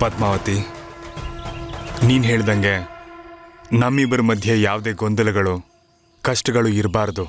ಪದ್ಮಾವತಿ ನೀನು ಹೇಳ್ದಂಗೆ ನಮ್ಮಿಬ್ಬರ ಮಧ್ಯೆ ಯಾವುದೇ ಗೊಂದಲಗಳು ಕಷ್ಟಗಳು ಇರಬಾರ್ದು.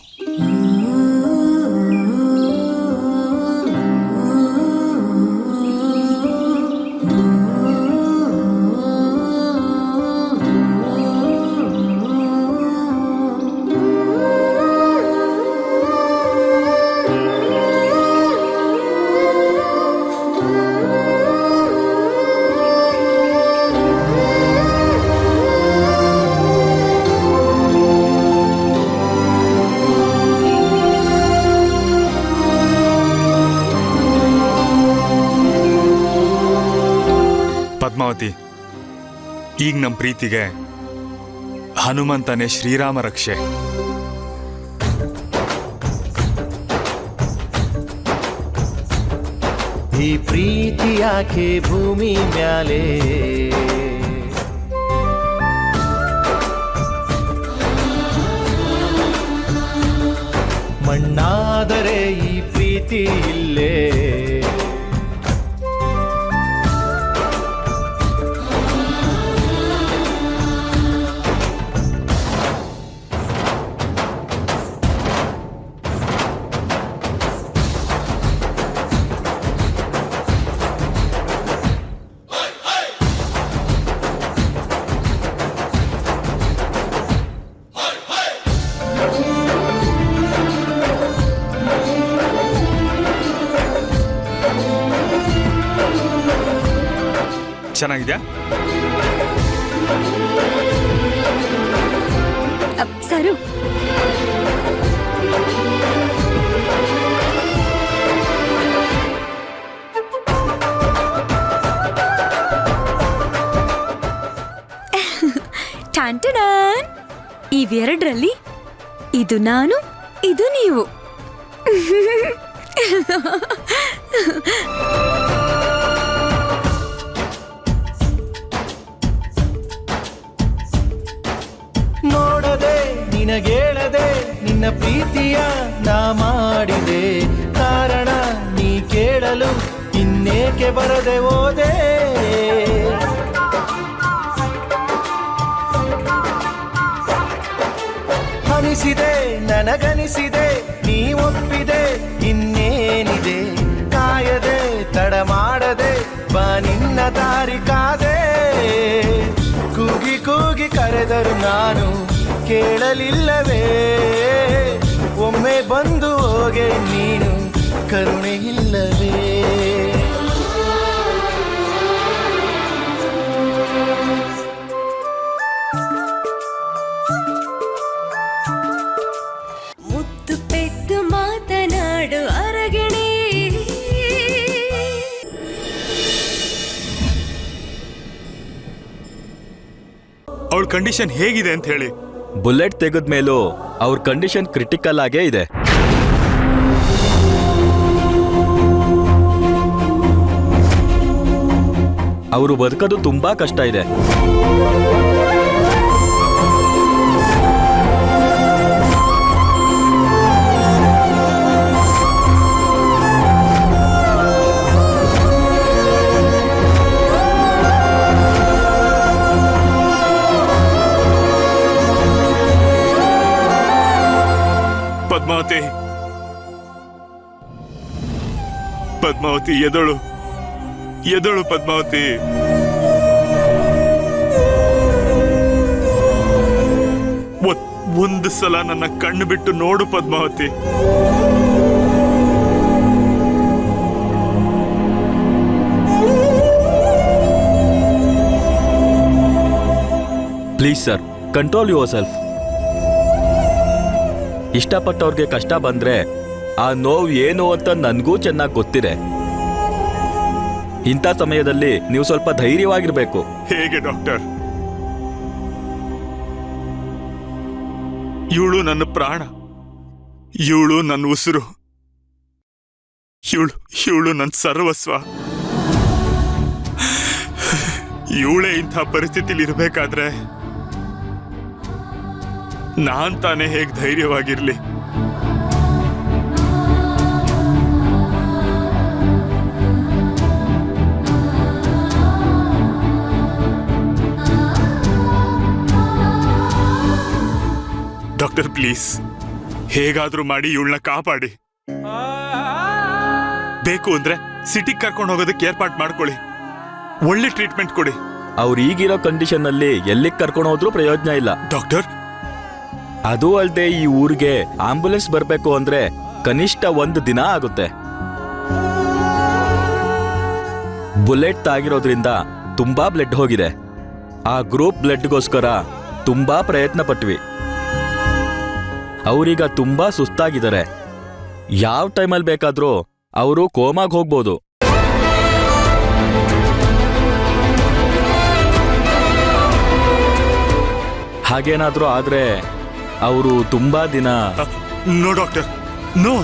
ಈಗ ನಮ್ಮ ಪ್ರೀತಿಗೆ ಹನುಮಂತನೇ ಶ್ರೀರಾಮ ರಕ್ಷೆ. ಈ ಪ್ರೀತಿ ಯಾಕೆ ಭೂಮಿ ಮ್ಯಾಲೆ? ಮಣ್ಣಾದರೆ ಈ ಪ್ರೀತಿ ಇಲ್ಲೇ. ಅಪ್, ಸರು ಟಾನ್ ಇವೆರಡರಲ್ಲಿ ಇದು ನಾನು ಇದು ನೀವು ನಿನಗೇಳದೆ ನಿನ್ನ ಪ್ರೀತಿಯ ನಾ ಮಾಡಿದೆ. ಕಾರಣ ನೀ ಕೇಳಲು ಇನ್ನೇಕೆ ಬರದೆ ಓದೆ ಅನಿಸಿದೆ ನನಗನಿಸಿದೆ, ನೀ ಒಪ್ಪಿದೆ, ಇನ್ನೇನಿದೆ? ಕಾಯದೆ, ತಡ ಮಾಡದೆ, ಬಾ ನಿನ್ನ ದಾರಿ ಕಾದೆ. ಕೂಗಿ ಕೂಗಿ ಕರೆದರು ನಾನು ಕೇಳಲಿಲ್ಲವೇ? ಒಮ್ಮೆ ಬಂದು ಹೋಗೆ ನೀನು ಕರುಣೆ ಇಲ್ಲವೇ ಮುತ್ತು ಪೆದ್ದು ಮಾತನಾಡು ಅರಗಿಣಿ. ಅವಳ ಕಂಡೀಷನ್ ಹೇಗಿದೆ ಅಂತ ಹೇಳಿ. ಬುಲೆಟ್ ತೆಗೆದ ಮೇಲೂ ಅವ್ರ ಕಂಡೀಷನ್ ಕ್ರಿಟಿಕಲ್ ಆಗೇ ಇದೆ. ಅವರು ಬದುಕೋದು ತುಂಬಾ ಕಷ್ಟ ಇದೆ. ಪದ್ಮಾವತಿ, ಎದಳು? ಎದಳು ಪದ್ಮಾವತಿ? ಒಂದು ಸಲ ನನ್ನ ಕಣ್ಣು ಬಿಟ್ಟು ನೋಡು Padmavati. Please sir control yourself ಇಷ್ಟಪಟ್ಟವ್ರಿಗೆ ಕಷ್ಟ ಬಂದ್ರೆ ಆ ನೋವು ಏನು ಅಂತ ನನಗೂ ಚೆನ್ನಾಗಿ ಗೊತ್ತಿದೆ. ಇಂಥ ಸಮಯದಲ್ಲಿ ನೀವು ಸ್ವಲ್ಪ ಧೈರ್ಯವಾಗಿರ್ಬೇಕು. ಹೇಗೆ, ಡಾಕ್ಟರ್? ಇವಳು ನನ್ನ ಪ್ರಾಣ. ಇವಳು ನನ್ನ ಉಸಿರು. ಇವಳು ಇವಳು ನನ್ನ ಸರ್ವಸ್ವ. ಇವಳೇ ಇಂಥ ಪರಿಸ್ಥಿತಿಲಿ ಇರಬೇಕಾದ್ರೆ ನಾನ್ ತಾನೇ ಹೇಗೆ ಧೈರ್ಯವಾಗಿರ್ಲಿ? Doctor please. ಹೇಗಾದ್ರೂ ಮಾಡಿ ಇವಳನ್ನ ಕಾಪಾಡಿ. ಬೇಕು ಅಂದ್ರೆ ಸಿಟಿಗೆ ಕರ್ಕೊಂಡು ಹೋಗೋದಕ್ಕೆ ಏರ್ಪಾಟ್ ಮಾಡ್ಕೊಳ್ಳಿ. ಒಳ್ಳೆ ಟ್ರೀಟ್ಮೆಂಟ್ ಕೊಡಿ. ಅವ್ರು ಈಗಿರೋ ಕಂಡೀಷನ್ ಅಲ್ಲಿ ಎಲ್ಲಿಗೆ ಕರ್ಕೊಂಡು ಹೋದ್ರೂ ಪ್ರಯೋಜನ ಇಲ್ಲ. ಡಾಕ್ಟರ್? ಅದು ಅಲ್ಲದೆ ಈ ಊರಿಗೆ ಆಂಬುಲೆನ್ಸ್ ಬರಬೇಕು ಅಂದ್ರೆ ಕನಿಷ್ಠ ಒಂದು ದಿನ ಆಗುತ್ತೆ. ಬುಲೆಟ್ ತಾಗಿರೋದ್ರಿಂದ ತುಂಬಾ ಬ್ಲಡ್ ಹೋಗಿದೆ. ಆ ಗ್ರೂಪ್ ಬ್ಲಡ್ಗೋಸ್ಕರ ತುಂಬಾ ಪ್ರಯತ್ನ ಪಟ್ವಿ ಅವರೀಗ ತುಂಬಾ ಸುಸ್ತಾಗಿದ್ದಾರೆ. ಯಾವ ಟೈಮಲ್ಲಿ ಬೇಕಾದ್ರೂ ಅವರು ಕೋಮಾಗ್ ಹೋಗ್ಬೋದು. ಹಾಗೇನಾದ್ರೂ ಆದ್ರೆ ಅವರು ತುಂಬಾ ದಿನ ನೋ ಡಾಕ್ಟರ್, ನೋ.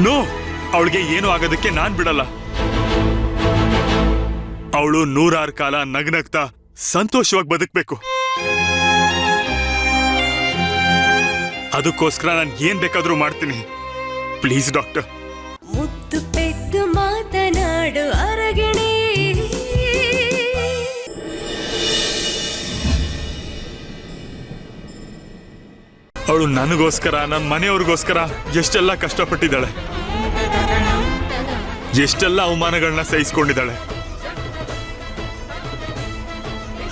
ನೋ, ಅವಳಿಗೆ ಏನು ಆಗೋದಕ್ಕೆ ನಾನ್ ಬಿಡಲ್ಲ. ಅವಳು ನೂರಾರು ಕಾಲ ನಗ್ನಗ್ತಾ ಸಂತೋಷವಾಗಿ ಬದುಕ್ಬೇಕು. ಅದಕ್ಕೋಸ್ಕರ ನಾನು ಏನ್ ಬೇಕಾದ್ರೂ ಮಾಡ್ತೀನಿ. Please doctor. ಮುದ್ದು ಪೆದ್ದು ಮಾತನಾಡು ಅರಗಿಣಿ. ಅವಳು ನನಗೋಸ್ಕರ ನನ್ನ ಮನೆಯವ್ರಿಗೋಸ್ಕರ ಎಷ್ಟೆಲ್ಲ ಕಷ್ಟಪಟ್ಟಿದ್ದಾಳೆ. ಎಷ್ಟೆಲ್ಲ ಅವಮಾನಗಳನ್ನ ಸಹಿಸ್ಕೊಂಡಿದ್ದಾಳೆ.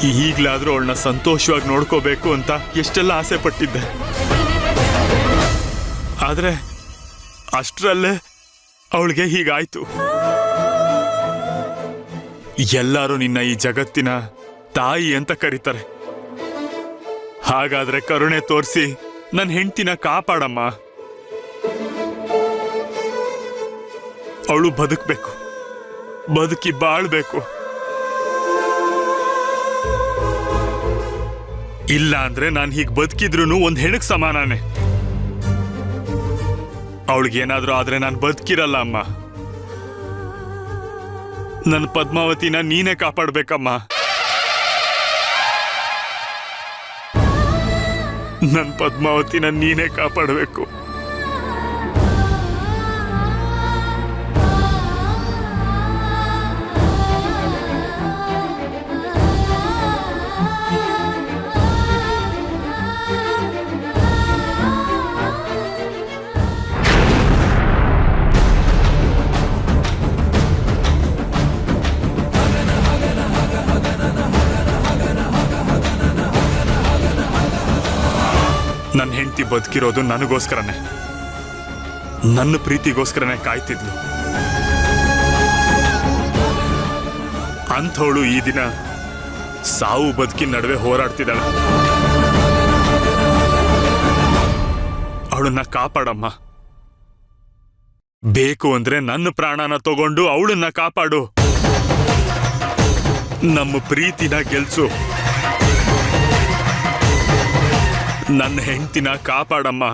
ಈಗಲಾದ್ರೂ ಅವಳನ್ನ ಸಂತೋಷವಾಗಿ ನೋಡ್ಕೋಬೇಕು ಅಂತ ಎಷ್ಟೆಲ್ಲ ಆಸೆ ಪಟ್ಟಿದ್ದೆ ಆದ್ರೆ ಅಷ್ಟರಲ್ಲೇ ಅವಳಿಗೆ ಹೀಗಾಯ್ತು. ಎಲ್ಲರೂ ನಿನ್ನ ಈ ಜಗತ್ತಿನ ತಾಯಿ ಅಂತ ಕರೀತಾರೆ. ಹಾಗಾದ್ರೆ ಕರುಣೆ ತೋರಿಸಿ ನನ್ನ ಹೆಂಡ್ತಿನ ಕಾಪಾಡಮ್ಮ. ಅವಳು ಬದುಕಬೇಕು. ಬದುಕಿ ಬಾಳ್ಬೇಕು. ಇಲ್ಲ ಅಂದ್ರೆ ನಾನು ಹೀಗೆ ಬದುಕಿದ್ರು ಒಂದು ಹೆಣಕ್ ಸಮಾನಾನೆ. ಅವಳಿಗೇನಾದ್ರೂ ಆದ್ರೆ ನಾನು ಬದುಕಿರಲ್ಲ ಅಮ್ಮ. ನನ್ನ ಪದ್ಮಾವತಿನ ನೀನೇ ಕಾಪಾಡ್ಬೇಕಮ್ಮ. ನನ್ನ ಪದ್ಮಾವತಿನ ನೀನೇ ಕಾಪಾಡಬೇಕು. ನನ್ನ ಹೆಂಡತಿ ಬದುಕಿರೋದು ನನಗೋಸ್ಕರನೇ. ನನ್ನ ಪ್ರೀತಿಗೋಸ್ಕರನೇ ಕಾಯ್ತಿದ್ಲು. ಅಂಥವಳು ಈ ದಿನ ಸಾವು ಬದುಕಿನ ನಡುವೆ ಹೋರಾಡ್ತಿದ್ದಾಳೆ. ಅವಳನ್ನ ಕಾಪಾಡಮ್ಮ. ಬೇಕು ಅಂದ್ರೆ ನನ್ನ ಪ್ರಾಣನ ತಗೊಂಡು ಅವಳನ್ನ ಕಾಪಾಡು. ನಮ್ಮ ಪ್ರೀತಿನ ಗೆಲ್ಸು. ನನ್ನ ಹೆಂಡತಿನ ಕಾಪಾಡಮ್ಮ.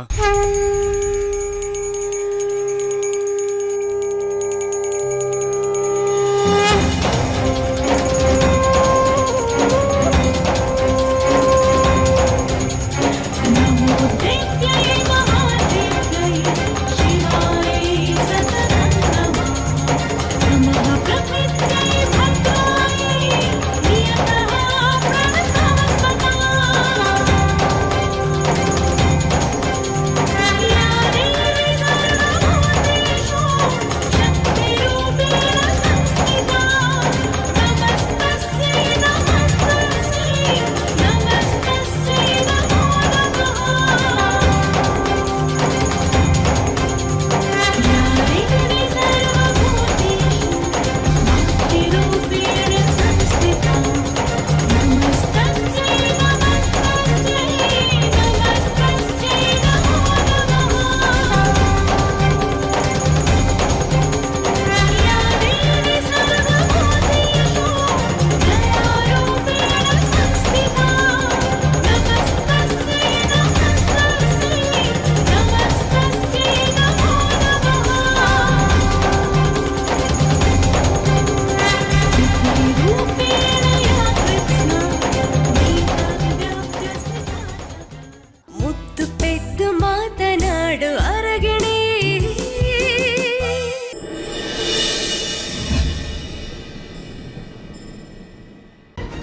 ಮಾತನಾಡು ಅರಗಿಣಿ.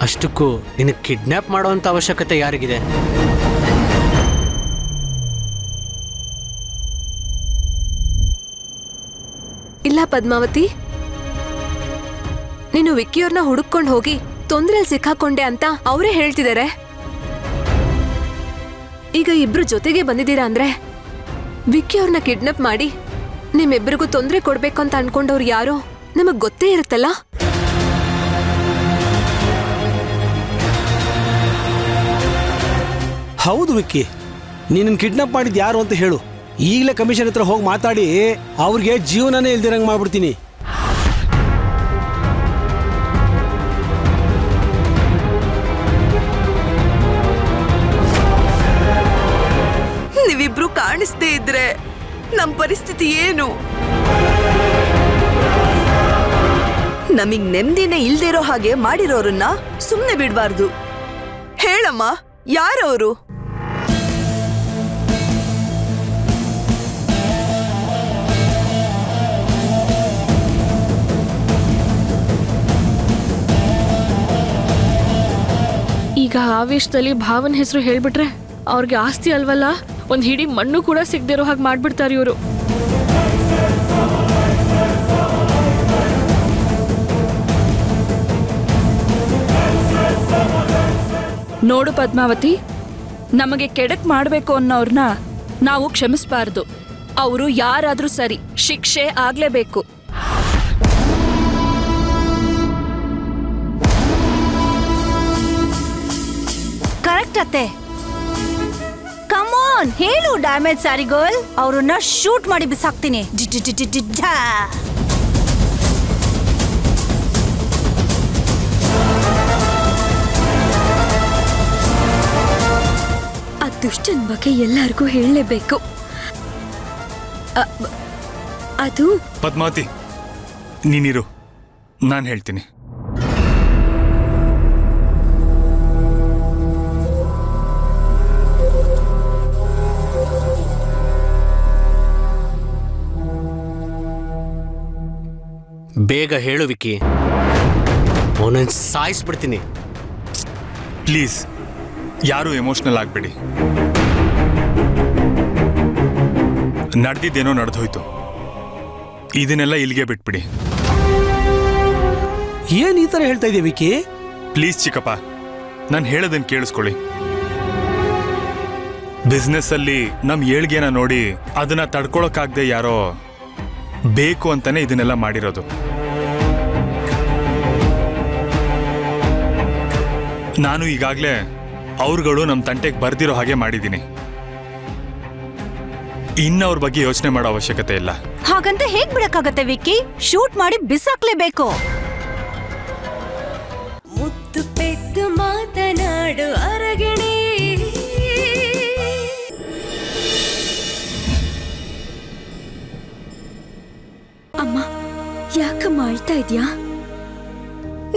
ಅಷ್ಟಕ್ಕೂ ನಿನ್ನ ಕಿಡ್ನಾಪ್ ಮಾಡುವಂತ ಅವಶ್ಯಕತೆ ಯಾರಿಗಿದೆ? ಇಲ್ಲ ಪದ್ಮಾವತಿ. ನೀನು ವಿಕ್ಕಿಯವ್ರನ್ನ ಹುಡುಕೊಂಡು ಹೋಗಿ ತೊಂದ್ರೆಲ್ ಸಿಕ್ಕಾಕೊಂಡೆ ಅಂತ ಅವರೇ ಹೇಳ್ತಿದ್ದಾರೆ ಈಗ ಇಬ್ರು ಜೊತೆಗೆ ಬಂದಿದ್ದೀರಾ ಅಂದ್ರೆ? ವಿಕ್ಕಿಯವ್ರನ್ನ ಕಿಡ್ನಾಪ್ ಮಾಡಿ ನಿಮ್ಮಿಬ್ಬರಿಗೂ ತೊಂದರೆ ಕೊಡ್ಬೇಕು ಅಂತ ಅನ್ಕೊಂಡವ್ರು ಯಾರೋ? ನಮಗ್ ಗೊತ್ತೇ ಇರುತ್ತಲ್ಲ? ಹೌದು ವಿಕ್ಕಿ. ನೀನನ್ನು ಕಿಡ್ನಾಪ್ ಮಾಡಿದ್ ಯಾರು ಅಂತ ಹೇಳು. ಈಗಲೇ ಕಮಿಷನ್ ಹತ್ರ ಹೋಗಿ ಮಾತಾಡಿ ಅವ್ರಿಗೆ ಜೀವನನೇ ಇಲ್ದಿರಂಗ್ ಮಾಡ್ಬಿಡ್ತೀನಿ. ನಮ್ ಪರಿಸ್ಥಿತಿ ಏನು? ನಮಗ್ ನೆಮ್ಮದಿನೇ ಇಲ್ದಿರೋ ಹಾಗೆ ಮಾಡಿರೋರನ್ನ ಸುಮ್ಮನೆ ಬಿಡಬಾರ್ದು. ಹೇಳಮ್ಮ, ಯಾರವರು? ಈಗ ಆವೇಶದಲ್ಲಿ ಭಾವನ ಹೆಸರು ಹೇಳ್ಬಿಟ್ರೆ ಅವ್ರಿಗೆ ಆಸ್ತಿ ಅಲ್ವಲ್ಲ? ಒಂದ್ ಹಿಡಿ ಮಣ್ಣು ಕೂಡ ಸಿಗದಿರೋ ಹಾಗೆ ಮಾಡ್ಬಿಡ್ತಾರೆ ಇವರು. ನೋಡು ಪದ್ಮಾವತಿ ನಮಗೆ ಕೆಡಕ್ ಮಾಡಬೇಕು ಅನ್ನೋರ್ನ ನಾವು ಕ್ಷಮಿಸಬಾರ್ದು. ಅವರು ಯಾರಾದರೂ ಸರಿ ಶಿಕ್ಷೆ ಆಗಲೇಬೇಕು. ಕರೆಕ್ಟ್ ಅತ್ತೆ. ಕಮಾನ್ ಹೇಳು ಡ್ಯಾಮೇಜ್ ಸಾರಿಗೋಲ್ ಅವ್ರನ್ನ ಶೂಟ್ ಮಾಡಿ ಬಿಸಾಕ್ತೀನಿ. ಆ ದುಷ್ಟನ್ ಬಗ್ಗೆ ಎಲ್ಲರಿಗೂ ಹೇಳಲೇಬೇಕು. ಅದು ಪದ್ಮಾವತಿ ನೀನಿರು. ನಾನು ಹೇಳ್ತೀನಿ. ಬೇಗ ಹೇಳು ವಿಕ್ಕಿ. ಅವನನ್ನು ಸಾಯಿಸ್ಬಿಡ್ತೀನಿ. ಪ್ಲೀಸ್ ಯಾರು ಎಮೋಷ್ನಲ್ ಆಗಬೇಡಿ. ನಡೆದಿದ್ದೇನೋ ನಡೆದೋಯ್ತು. ಇದನ್ನೆಲ್ಲ ಇಲ್ಲಿಗೆ ಬಿಟ್ಬಿಡಿ. ಏನ್ ಈ ತರ ಹೇಳ್ತಾ ಇದೀಯ ವಿಕ್ಕಿ? ಪ್ಲೀಸ್ ಚಿಕ್ಕಪ್ಪ ನಾನು ಹೇಳೋದನ್ನು ಕೇಳಿಸ್ಕೊಳ್ಳಿ. ಬಿಸ್ನೆಸ್ ಅಲ್ಲಿ ನಮ್ ಏಳ್ಗೆನ ನೋಡಿ ಅದನ್ನ ತಡ್ಕೊಳಕಾಗ್ದೆ ಯಾರೋ ಬೇಕು ಅಂತಾನೆ ಇದನ್ನೆಲ್ಲ ಮಾಡಿರೋದು. ನಾನು ಈಗಾಗಲೇ ಅವ್ರುಗಳು ನಮ್ಮ ತಂಟೆಗೆ ಬರ್ದಿರೋ ಹಾಗೆ ಮಾಡಿದ್ದೀನಿ. ಇನ್ನು ಅವ್ರ ಬಗ್ಗೆ ಯೋಚನೆ ಮಾಡೋ ಅವಶ್ಯಕತೆ ಇಲ್ಲ. ಹಾಗಂತ ಹೇಗ್ ಬಿಡಕ್ಕಾಗತ್ತೆ ವಿಕ್ಕಿ? ಶೂಟ್ ಮಾಡಿ ಬಿಸಾಕ್ಲೇಬೇಕು. ಮುತ್ತು ಪೆದ್ದು ಮಾತನಾಡು ಅರಗಿಣಿ. ಅಮ್ಮ ಯಾಕಮ್ಮ ಅಳ್ತಾ ಇದ್ಯಾ?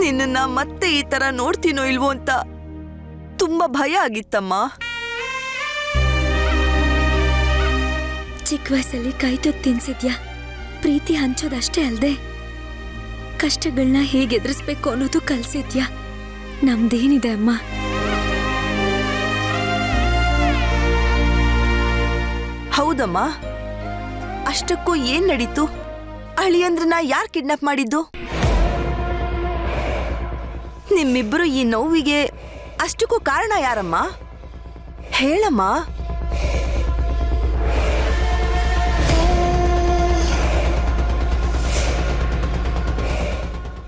ನಿನ್ನನ್ನ ಮತ್ತೆ ಈ ತರ ನೋಡ್ತೀನೋ ಇಲ್ವೋ ಅಂತ ತುಂಬಾ ಭಯ ಆಗಿತ್ತಮ್ಮ. ಚಿಕ್ಕ ವಯಸ್ಸಲ್ಲಿ ಕೈ ತುತ್ತು ತಿನ್ಸಿದ್ಯಾ? ಪ್ರೀತಿ ಹಂಚೋದಷ್ಟೇ ಅಲ್ಲದೆ ಕಷ್ಟಗಳನ್ನ ಹೇಗೆ ಎದುರಿಸ್ಬೇಕು ಅನ್ನೋದು ಕಲ್ಸಿದ್ಯಾ? ನಮ್ದೇನಿದೆ ಅಮ್ಮ? ಹೌದಮ್ಮ. ಅಷ್ಟಕ್ಕೂ ಏನ್ ನಡೀತು? ಅಳಿಯಂದ್ರನ್ನ ಯಾರು ಕಿಡ್ನಾಪ್ ಮಾಡಿದ್ದು? ನಿಮ್ಮಿಬ್ರು ಈ ನೋವಿಗೆ ಅಷ್ಟಕ್ಕೂ ಕಾರಣ ಯಾರಮ್ಮ? ಹೇಳಮ್ಮ.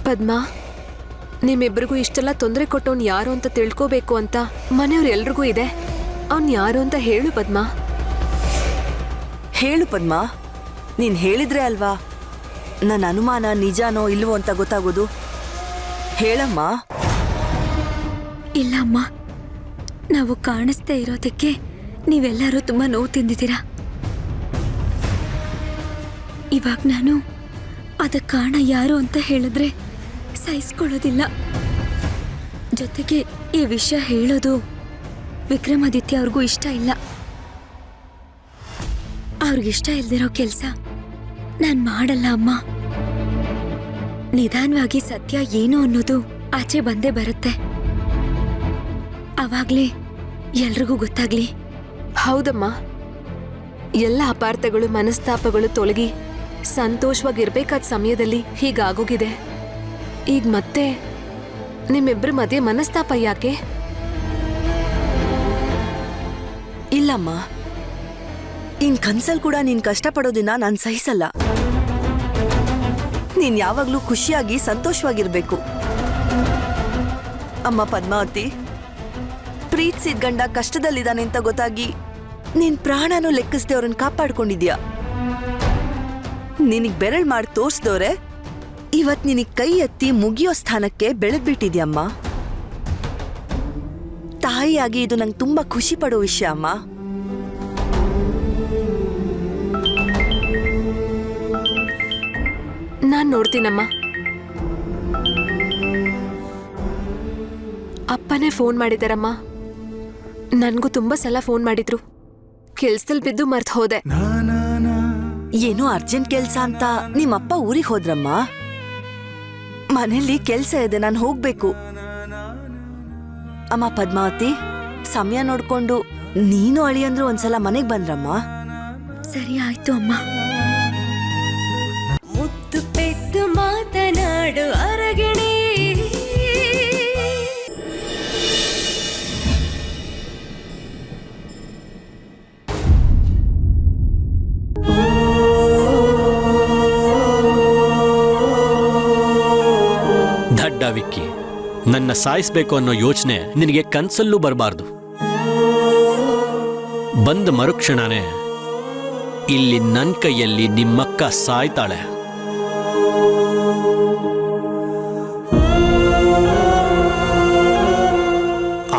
ಪದ್ಮಾ ನಿಮ್ಮಿಬ್ರಿಗೂ ಇಷ್ಟೆಲ್ಲ ತೊಂದರೆ ಕೊಟ್ಟವ್ನು ಯಾರು ಅಂತ ತಿಳ್ಕೋಬೇಕು ಅಂತ ಮನೆಯವ್ರು ಎಲ್ರಿಗೂ ಇದೆ. ಅವ್ನ್ ಯಾರು ಅಂತ ಹೇಳು ಪದ್ಮಾ. ಹೇಳು ಪದ್ಮ. ನೀನ್ ಹೇಳಿದ್ರೆ ಅಲ್ವಾ? ನನ್ನ ಅನುಮಾನ ನಿಜಾನೋ ಇಲ್ವೋ ಅಂತ ಗೊತ್ತಾಗೋದು. ಹೇಳಮ್ಮ. ಇಲ್ಲ ಅಮ್ಮ. ನಾವು ಕಾಣಿಸ್ದೇ ಇರೋದಕ್ಕೆ ನೀವೆಲ್ಲರೂ ತುಂಬಾ ನೋವು ತಿಂದಿದ್ದೀರಾ? ಇವಾಗ ನಾನು ಅದಕ್ಕೆ ಕಾರಣ ಯಾರು ಅಂತ ಹೇಳಿದ್ರೆ ಸಹಿಸ್ಕೊಳ್ಳೋದಿಲ್ಲ. ಜೊತೆಗೆ ಈ ವಿಷಯ ಹೇಳೋದು ವಿಕ್ರಮಾದಿತ್ಯ ಅವ್ರಿಗೂ ಇಷ್ಟ ಇಲ್ಲ. ಅವ್ರಿಗಿಷ್ಟ ಇಲ್ದಿರೋ ಕೆಲಸ ನಾನು ಮಾಡಲ್ಲ ಅಮ್ಮ. ನಿಧಾನವಾಗಿ ಸತ್ಯ ಏನು ಅನ್ನೋದು ಆಚೆ ಬಂದೇ ಬರುತ್ತೆ. ಅವಾಗ್ಲೇ ಎಲ್ರಿಗೂ ಗೊತ್ತಾಗ್ಲಿ. ಹೌದಮ್ಮ. ಎಲ್ಲ ಅಪಾರ್ಥಗಳು, ಮನಸ್ತಾಪಗಳು ತೊಲಗಿ ಸಂತೋಷವಾಗಿರ್ಬೇಕಾದ ಸಮಯದಲ್ಲಿ ಹೀಗಾಗೋಗಿದೆ. ಈಗ ಮತ್ತೆ ನಿಮ್ಮಿಬ್ರ ಮಧ್ಯೆ ಮನಸ್ತಾಪ ಯಾಕೆ? ಇಲ್ಲಮ್ಮ. ಇನ್ ಕನ್ಸಲ್ ಕೂಡ ನೀನ್ ಕಷ್ಟಪಡೋದನ್ನ ನಾನು ಸಹಿಸಲ್ಲ. ನೀನ್ ಯಾವಾಗ್ಲೂ ಖುಷಿಯಾಗಿ, ಸಂತೋಷವಾಗಿರ್ಬೇಕು. ಅಮ್ಮ ಪದ್ಮಾವತಿ ಪ್ರೀತಿಸಿದ ಗಂಡ ಕಷ್ಟದಲ್ಲಿದ್ದಾನೆ ಅಂತ ಗೊತ್ತಾಗಿ ನಿನ್ ಪ್ರಾಣನೂ ಲೆಕ್ಕಿಸದೆ ಅವ್ರನ್ನ ಕಾಪಾಡ್ಕೊಂಡಿದ್ಯಾ? ನಿನಗ್ ಬೆರಳ್ ಮಾಡಿ ತೋರ್ಸ್ದವ್ರೆ, ಇವತ್ ನಿನಗ್ ಕೈ ಎತ್ತಿ ಮುಗಿಯೋ ಸ್ಥಾನಕ್ಕೆ ಬೆಳೆದ್ಬಿಟ್ಟಿದ್ಯಮ್ಮ. ತಾಯಿಯಾಗಿ ಇದು ನಂಗೆ ತುಂಬಾ ಖುಷಿ ಪಡೋ ವಿಷಯ ಅಮ್ಮ. ನಾನ್ ನೋಡ್ತೀನಮ್ಮ. ಅಪ್ಪನೇ ಫೋನ್ ಮಾಡಿದಾರಮ್ಮ. ನನ್ಗೂ ತುಂಬಾ ಸಲ ಫೋನ್ ಮಾಡಿದ್ರು. ಕೆಲ್ಸದಲ್ಲಿ ಬಿದ್ದು ಮರ್ತ್ ಹೋದೆ. ಏನೋ ಅರ್ಜೆಂಟ್ ಕೆಲ್ಸ ಅಂತ ನಿಮ್ಮಪ್ಪ ಊರಿಗೆ ಹೋದ್ರಮ್ಮ? ಮನೆಯಲ್ಲಿ ಕೆಲ್ಸ ಇದೆ ನಾನು ಹೋಗ್ಬೇಕು. ಅಮ್ಮ ಪದ್ಮಾವತಿ ಸಮಯ ನೋಡ್ಕೊಂಡು ನೀನು ಅಳಿಯಂದ್ರು ಒಂದ್ಸಲ ಮನೆಗೆ ಬಂದ್ರಮ್ಮ? ಸರಿ ಆಯ್ತು ಅಮ್ಮ. ವಿಕ್ಕಿ. ನನ್ನ ಸಾಯಿಸ್ಬೇಕು ಅನ್ನೋ ಯೋಚನೆ ನಿನಗೆ ಕನ್ಸಲ್ಲೂ ಬರಬಾರ್ದು. ಬಂದ ಮರುಕ್ಷಣನೇ ಇಲ್ಲಿ ನನ್ನ ಕೈಯಲ್ಲಿ ನಿಮ್ಮಕ್ಕ ಸಾಯ್ತಾಳೆ.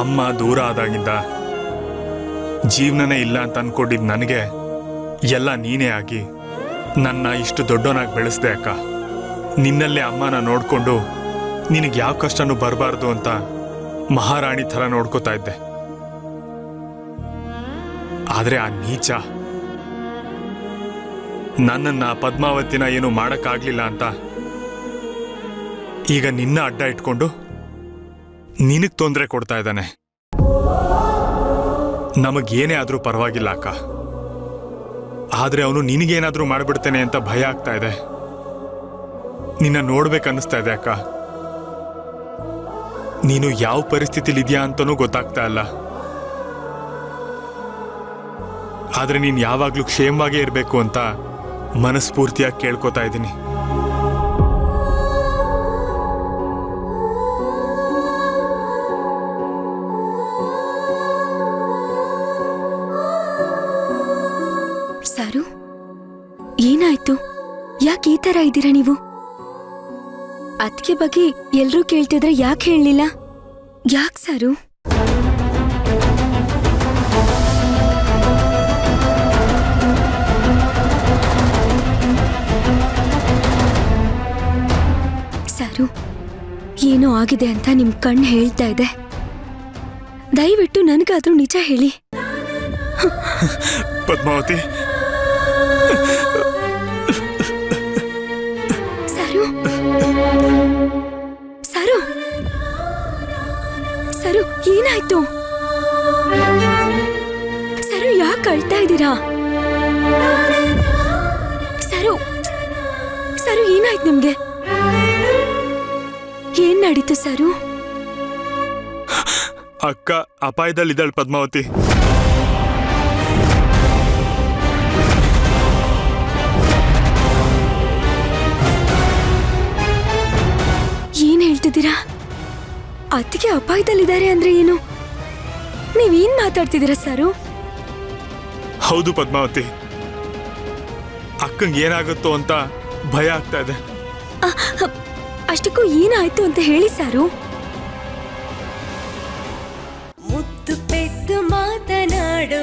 ಅಮ್ಮ ದೂರ ಆದಾಗಿಂದ ಜೀವನನೇ ಇಲ್ಲ ಅಂತ ಅನ್ಕೊಂಡಿದ್ ನನಗೆ ಎಲ್ಲ ನೀನೇ ಆಗಿ ನನ್ನ ಇಷ್ಟು ದೊಡ್ಡವನಾಗಿ ಬೆಳೆಸ್ದೆ ಅಕ್ಕ. ನಿನ್ನಲ್ಲೇ ಅಮ್ಮನ ನೋಡ್ಕೊಂಡು ನಿನಗೆ ಯಾವ ಕಷ್ಟನೂ ಬರಬಾರ್ದು ಅಂತ ಮಹಾರಾಣಿ ಥರ ನೋಡ್ಕೋತಾ ಇದ್ದೆ. ಆದರೆ ಆ ನೀಚ ನನ್ನನ್ನ ಪದ್ಮಾವತಿನ ಏನು ಮಾಡೋಕ್ಕಾಗಲಿಲ್ಲ ಅಂತ ಈಗ ನಿನ್ನ ಅಡ್ಡ ಇಟ್ಕೊಂಡು ನಿನಗೆ ತೊಂದರೆ ಕೊಡ್ತಾ ಇದ್ದಾನೆ. ನಮಗೇನೇ ಆದರೂ ಪರವಾಗಿಲ್ಲ ಅಕ್ಕ. ಆದರೆ ಅವನು ನಿನಗೇನಾದರೂ ಮಾಡಿಬಿಡ್ತೇನೆ ಅಂತ ಭಯ ಆಗ್ತಾ ಇದೆ. ನಿನ್ನ ನೋಡ್ಬೇಕನ್ನಿಸ್ತಾ ಇದೆ ಅಕ್ಕ. ನೀನು ಯಾವ ಪರಿಸ್ಥಿತಿಲಿ ಇದೆಯಾ ಅಂತನೂ ಗೊತ್ತಾಗ್ತಾ ಇಲ್ಲ. ಆದರೆ ನೀನು ಯಾವಾಗಲೂ ಕ್ಷೇಮವಾಗೇ ಇರಬೇಕು ಅಂತ ಮನಸ್ಫೂರ್ತಿಯಾಗಿ ಕೇಳ್ಕೊತಾ ಇದ್ದೀನಿ. ಸಾರು, ಏನಾಯ್ತು? ಯಾಕೆ ಈ ತರ ಇದ್ದೀರಾ ನೀವು? ಅದಕ್ಕೆ ಬಗ್ಗೆ ಎಲ್ರೂ ಕೇಳ್ತಿದ್ರೆ ಯಾಕೆ ಹೇಳಲಿಲ್ಲ? ಯಾಕೆ ಸಾರು? ಸಾರು, ಏನೋ ಆಗಿದೆ ಅಂತ ನಿಮ್ ಕಣ್ಣು ಹೇಳ್ತಾ ಇದೆ. ದಯವಿಟ್ಟು ನನಗಾದ್ರೂ ನಿಜ ಹೇಳಿ. ಪದ್ಮಾವತಿ ಏನಾಯ್ತು? ಸರು ಯಾಕೆ ಅಳ್ತಾ ಇದ್ದೀರಾ? ಸರು ಸರು ಏನಾಯ್ತು ನಿಮ್ಗೆ? ಏನ್ ನಡೀತು ಸರು? ಅಕ್ಕ, ಅಪಾಯದಲ್ಲಿದ್ದಾಳೆ ಪದ್ಮಾವತಿ. ಅತ್ತಿಗೆ ಅಪಾಯದಲ್ಲಿದ್ದಾರೆ ಅಂದ್ರೆ ಏನು? ನೀವೇನ್ ಮಾತಾಡ್ತಿದ್ದೀರಾ ಸಾರು? ಹೌದು ಪದ್ಮಾವತಿ. ಅಕ್ಕಂಗೆ ಏನಾಗುತ್ತೋ ಅಂತ ಭಯ ಆಗ್ತಾ ಇದೆ. ಅಷ್ಟಕ್ಕೂ ಏನಾಯ್ತು ಅಂತ ಹೇಳಿ ಸಾರು. ಮುತ್ತು ಪೆದ್ದು ಮಾತನಾಡು